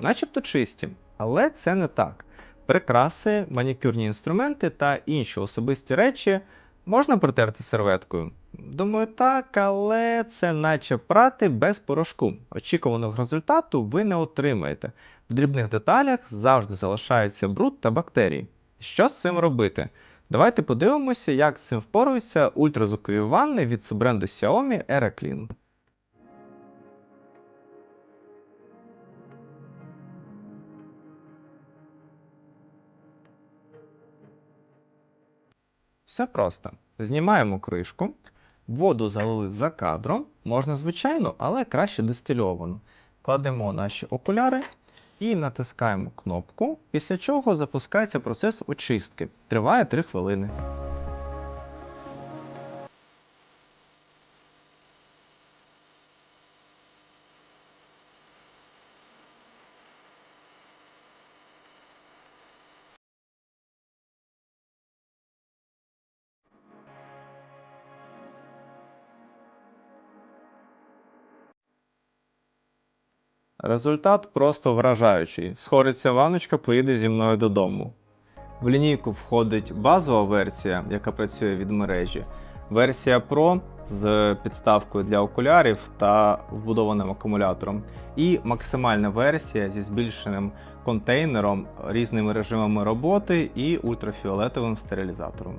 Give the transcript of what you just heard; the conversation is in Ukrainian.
начебто чисті, але це не так. Прикраси, манікюрні інструменти та інші особисті речі можна протерти серветкою. Думаю, так, але це наче прати без порошку. Очікуваного результату ви не отримаєте. В дрібних деталях завжди залишається бруд та бактерії. Що з цим робити? Давайте подивимося, як з цим впоруються ультразвукові ванни від суббренду Xiaomi AeroClean. Все просто. Знімаємо кришку, воду залили за кадром, можна звичайно, але краще дистильовану. Кладемо наші окуляри і натискаємо кнопку, після чого запускається процес очистки. Триває 3 хвилини. Результат просто вражаючий. Схориться ваночка, поїде зі мною додому. В лінійку входить базова версія, яка працює від мережі, версія Pro з підставкою для окулярів та вбудованим акумулятором, і максимальна версія зі збільшеним контейнером, різними режимами роботи і ультрафіолетовим стерилізатором.